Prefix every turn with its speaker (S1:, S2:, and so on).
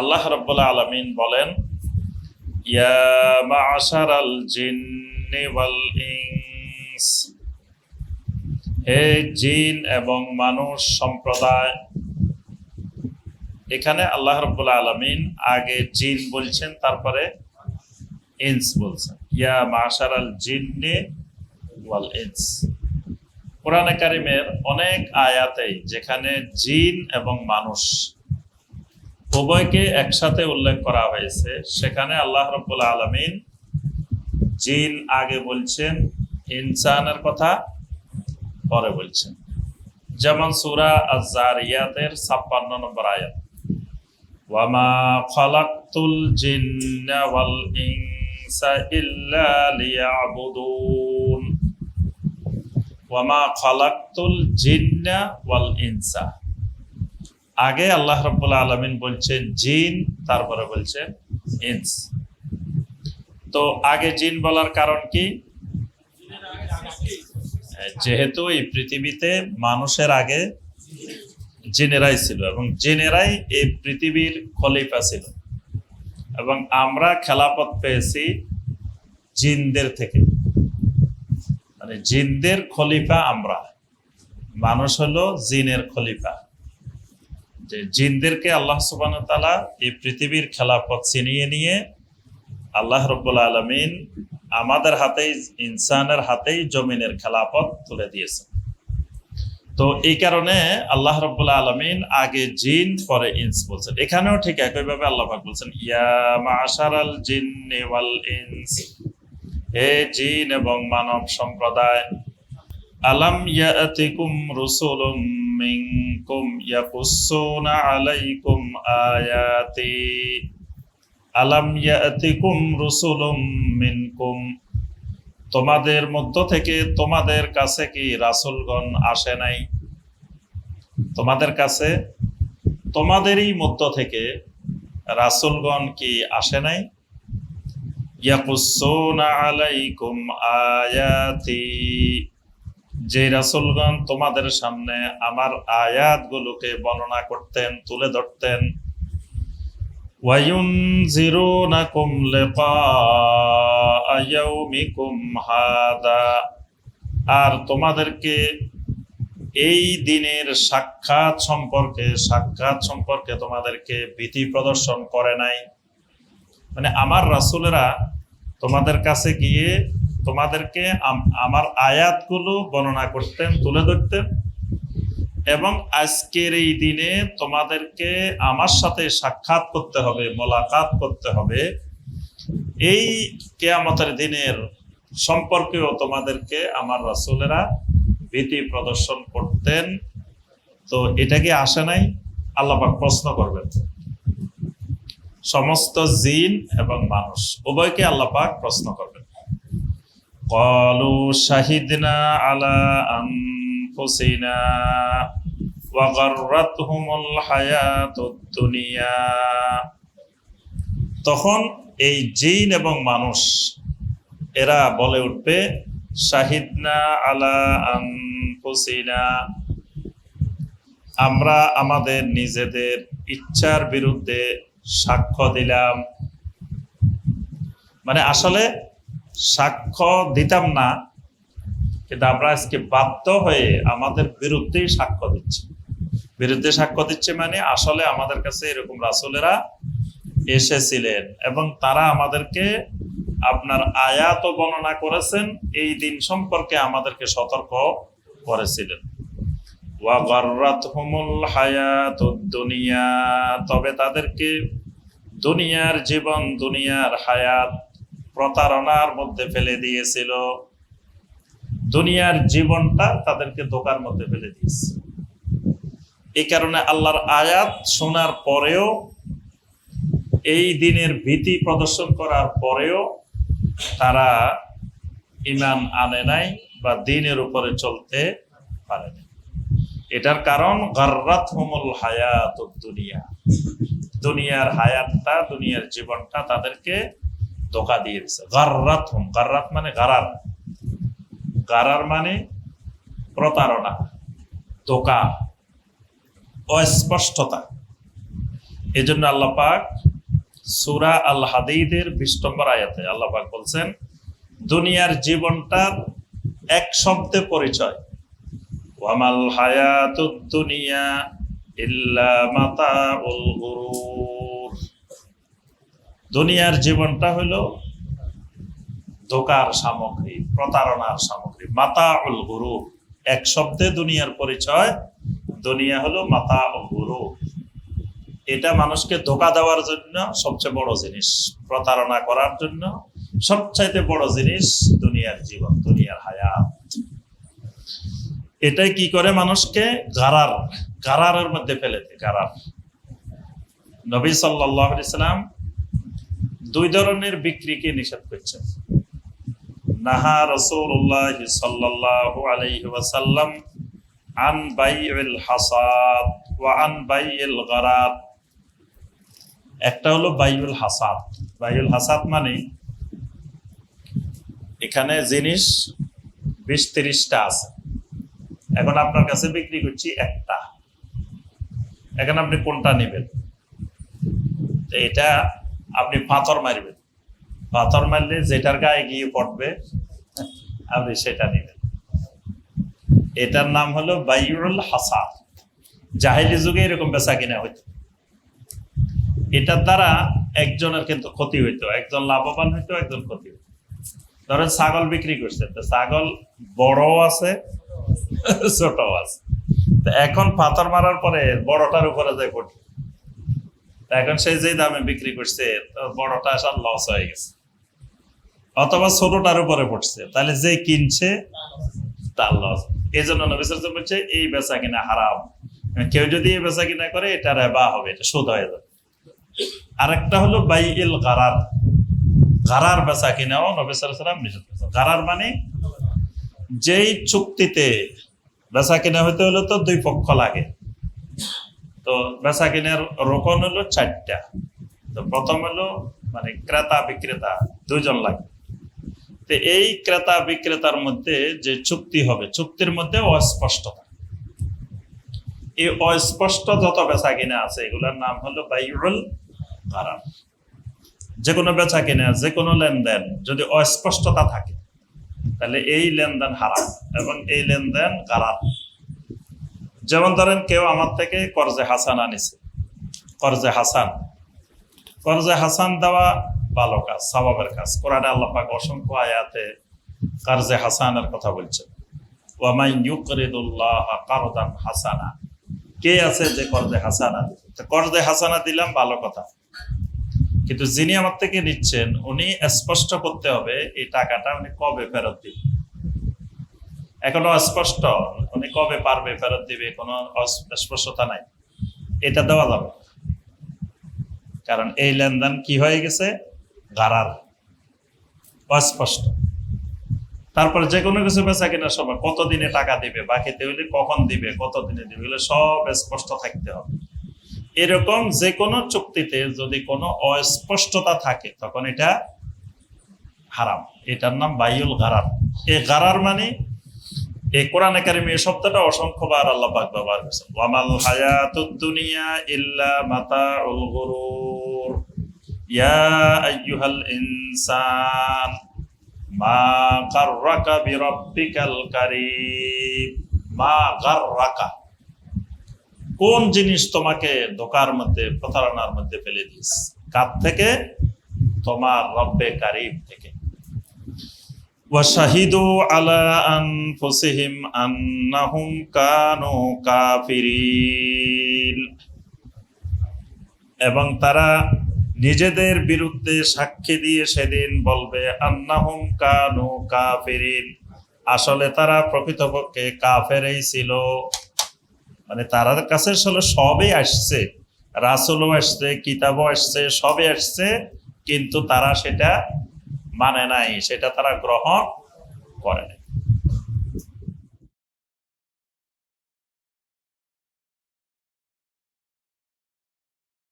S1: আল্লাহ রব্বুল্লাহ আলমিন বলেন হে জিন এবং মানুষ সম্প্রদায়, এখানে আল্লাহ রব্বুল্লাহ আলমিন আগে জিন বলছেন, তারপরে ইনস বলছেন। ইয়া মাশারাল জিন্নি ওয়াল ইনস। কোরআনে কারিমের অনেক আয়াতেই যেখানে জিন এবং মানুষ উভয়কে একসাথে উল্লেখ করা হয়েছে। সেখানে আল্লাহ রব্বুল আলমিন জিন আগে বলছেন, ইনসানের কথা পরে বলছেন। যেমন সুরা আজারিয়াতের ছাপ্পান্ন নম্বর আয়াত, ওয়ামা খালাকতুল জিন্না ওয়াল ইনসা ইল্লা লিয়াবুদুন। ওয়ামা খালাকতুল জিন্না ওয়াল ইনসা। আগে আল্লাহ রাব্বুল আলামিন বলছেন জিন, তারপরে বলছেন ইনস। তো আগে জিন বলার কারণ কি? যেহেতু এই পৃথিবীতে মানুষের আগে জিনেরাই ছিল এবং জিনেরাই এই পৃথিবীর খলিফা ছিল। এবং আমরা খেলাপথ পেয়েছি জিনদের থেকে। মানে জিনদের খলিফা আমরা। মানুষ হলো জিনের খলিফা। যে জিনদেরকে আল্লাহ সুবান তালা এই পৃথিবীর খেলাপথ ছিনিয়ে নিয়ে আল্লাহ রব্বুল আলমিন আমাদের হাতেই, ইনসানের হাতেই জমিনের খেলাপথ তুলে দিয়েছেন। তো এই কারণে আল্লাহ রব্বুল্লাহ আলমিন আগে জিন, পরে ইনস বলছেন। এখানেও ঠিক একইভাবে আল্লাহ পাক বলছেন, ইয়া জিন হে জিন এবং মানব সম্প্রদায়, আলাম ইয়াতিকুম রুসুলুম মিনকুম ইয়াকুসুনা আলাইকুম আয়াতি আলাম ইয়াতিকুম রুসুলুম মিনকুম তোমাদের মধ্য থেকে তোমাদের কাছে কি রাসুলগণ আসে নাই? তোমাদের কাছে, তোমাদেরই মধ্য থেকে রাসূলগণ কি আসে নাই? ইয়াকুসুনা আলাইকুম আয়াতি। যে রাসূলগণ তোমাদের সামনে আমার আয়াতগুলোকে বর্ণনা করতেন তুলে ধরতেন وينذرونكم لقاء يومكم هذا আর তোমাদেরকে এই দিনের সাক্ষাৎ সম্পর্কে সাক্ষাৎ সম্পর্কে তোমাদেরকে ভীতি প্রদর্শন করে নাই মানে আমার রাসূলেরা তোমাদের কাছে গিয়ে তোমাদেরকে আমার আয়াতগুলো বর্ণনা করতেন, তুলে ধরতেন। এবং আজকের এই দিনে তোমাদেরকে আমার সাথে সাক্ষাৎ করতে হবে, মোলাকাত করতে হবে। এই কেয়ামতের দিনের সম্পর্কেও তোমাদেরকে আমার রাসুলেরা ভীতি প্রদর্শন করতেন। তো এটা কি আসে নাই? আল্লাপাক প্রশ্ন করবেন। সমস্ত জিন এবং মানুষ, উভয়কে আল্লাপাক প্রশ্ন করবেন। কলু শাহিদনা আলা আনফুসিনা ওয়াগাররাতহুমুল হায়াতুদ দুনিয়া তখন এই জিন এবং মানুষ, এরা বলে উঠবে, শাহিদনা আলা আনফুসিনা। আমরা আমাদের নিজেদের ইচ্ছার বিরুদ্ধে সাক্ষ্য দিলাম। মানে আসলে সাক্ষ্য দিতাম না, কিন্তু আমরা আজকে বাধ্য হয়ে আমাদের বিরুদ্ধেই সাক্ষ্য দিচ্ছি। বিরুদ্ধে সাক্ষ্য দিচ্ছে মানে আসলে আমাদের কাছে এরকম রাসুলেরা এসেছিলেন এবং তারা আমাদেরকে আপনার আয়াত বর্ণনা করেছেন, এই দিন সম্পর্কে আমাদেরকে সতর্ক করেছিলেন। তবে তাদেরকে দুনিয়ার জীবন, দুনিয়ার হায়াত প্রতারণার মধ্যে ফেলে দিয়েছিল। দুনিয়ার জীবনটা তাদেরকে ধোকার মধ্যে ফেলে দিয়েছে। এই কারণে আল্লাহর আয়াত শোনার পরেও, এই দিনের ভীতি প্রদর্শন করার পরেও তারা ইমান আনে নাই বা দিনের উপরে চলতে পারেনি এটার কারণ, গর্রাত হায়াত দুনিয়া দুনিয়ার হায়াতটা, দুনিয়ার জীবনটা তাদেরকে ধোকা দিয়ে দিচ্ছে গার্রাত হুম গার্রাত মানে গারার। গারার মানে প্রতারণা, ধোকা, অস্পষ্টতা। এই জন্য আল্লাহ পাক সুরা আল হাদিদের বিশ নম্বর আয়াতে আল্লাহ পাক বলছেন, দুনিয়ার জীবনটার এক শব্দে পরিচয়। ওয়ামাল হায়াতুদ দুনিয়া ইল্লা মাতাউল গুরুর দুনিয়ার জীবনটা হলো ধোকার সামগ্রী, প্রতারণার সামগ্রী মাতা উল গুরু এক শব্দে দুনিয়ার পরিচয়, দুনিয়া হলো মাতা ও গুরু এটা মানুষকে ধোকা দেওয়ার জন্য সবচেয়ে বড় জিনিস, প্রতারণা করার জন্য সবচাইতে বড় জিনিস দুনিয়ার জীবন, দুনিয়ার হায়াত। এটাই কি করে মানুষকে গারার, গারারের মধ্যে ফেলে দেয়, গারার। নবী সাল্লাহ সাল্লাম দুই ধরনের বিক্রিকে নিষেধ করছেন নাহা রসুল্লাহ সাল্লাল্লাহু আলাইহি ওয়াসাল্লাম আন বাইউল হাসাদ আন বাইউল গারার একটা হলো বাইউল হাসাদ। বাইউল হাসাদ মানে এখানে জিনিস বিশ তিরিশটা আছে। এখন আপনার কাছে বিক্রি করছি একটা। এখন আপনি কোনটা নেবেন? এটা আপনি পাথর মারবেন। পাথর মারলে যেটার গায়ে গিয়ে পড়বে, আপনি সেটা নেবেন। এটার নাম হলো বাইউল হাসাদ জাহিলি যুগে এরকম বেচা কিনা হইতো। এটার দ্বারা একজনের কিন্তু ক্ষতি হইতো, একজন লাভবান হইতো, একজন ক্ষতি হইতো। ধরেন ছাগল বিক্রি করছে, তো ছাগল বড় আছে ছোট আছে। এখন পাথর মারার পরে বড়টার উপরে যায় পড়বে তো এখন সে যে দামে বিক্রি করছে বড়টা আসার লস হয়ে গেছে। অথবা ছোটটার উপরে পড়ছে, তাহলে যে কিনছে, তার লস এই জন্য নবিসর্জ বলছে, এই বেচা কিনা হারাম। কেউ যদি এই বেচা কিনা করে, এটা রেবা হবে, এটা শোধ হয়ে যাবে। আরেকটা হলো বাই ইল গারার। গারার বেচা কিনাও নবিসাম নিষেধ করেছেন। গারার মানে যেই চুক্তিতে বেচা কিনা হইতে হলে তো দুই পক্ষ লাগে। তো বেচা কিনার রোকন হলো চারটা। তো প্রথম হলো মানে ক্রেতা বিক্রেতা দুইজন লাগে। তো এই ক্রেতা বিক্রেতার মধ্যে যে চুক্তি হবে, চুক্তির মধ্যে অস্পষ্টতা। এই অস্পষ্ট যত বেচা কিনা আছে, এগুলোর নাম হলো বাইরুল কারার যে কোনো বেচা কিনা যে কোনো লেনদেন যদি অস্পষ্টতা থাকে, তাহলে এই লেনদেন হারাম এবং এই লেনদেন কারার যেমন ধরেন কেউ আমার থেকে কর্জে হাসান আনিছে। কর্জে হাসান। কর্জে হাসান দেওয়া ভালো কাজ সবাবের কাজ। কোরআনে আল্লাহ পাক অসংখ্য আয়াতে কার্জে হাসানের কথা বলছেন। ওয়ামাই ইউকরিদুল্লাহ কারদান হাসানা। কে আছে যে কর্জে হাসানা? কর্জে হাসানা দিলাম ভালো কথা। কিন্তু যিনি আমার থেকে নিচ্ছেন, উনি স্পষ্ট করতে হবে এই টাকাটা উনি কবে ফেরত দিবে এখনও অস্পষ্ট। উনি কবে পারবে, ফেরত দিবে, কোনো অস- স্পষ্টতা নাই। এটা দেওয়া যাবে। কারণ এই লেনদেন কি হয়ে গেছে? গারার। অস্পষ্ট। তারপর যে কোনো কিছু বেচা কেনার সময় কতদিনে টাকা দিবে, বাকিতে হইলে কখন দিবে, কতদিনে দিবে, এগুলো সব স্পষ্ট থাকতে হবে। এরকম যে কোনো চুক্তিতে যদি কোনো অস্পষ্টতা থাকে, তখন এটা হারাম। এটার নাম বাইউল গারার। এই গারার মানে এই কোরআনে কারিমে এই শব্দটা অসংখ্যবার আল্লাহ পাক ব্যবহার করেছেন। ওয়ামাল হায়াতুদ দুনিয়া ইল্লা মাতাউল গুরুর। ইয়া আইয়ুহাল ইনসান, মা গাররাকা বিরাব্বিকাল কারীম। মা গাররাকা। কোন জিনিস তোমাকে ধোকার মধ্যে, প্রতারণার মধ্যে ফেলে দিস কার থেকে? তোমার রব্বে কারিম থেকে। ওয়াশাহিদু আলা আনফুসিহিম আন্নাহুম কানু কাফিরিন এবং তারা নিজেদের বিরুদ্ধে সাক্ষী দিয়ে সেদিন বলবে, আন্নাহুম কানু কাফিরিন। আসলে তারা প্রকৃতপক্ষে কাফেরই ছিল। মানে তার কাছে আসলে সবই আসছে। রাসুলও আসছে, কিতাবও আসছে, সবই আসছে, কিন্তু তারা সেটা মানে নাই সেটা তারা গ্রহণ করে নাই।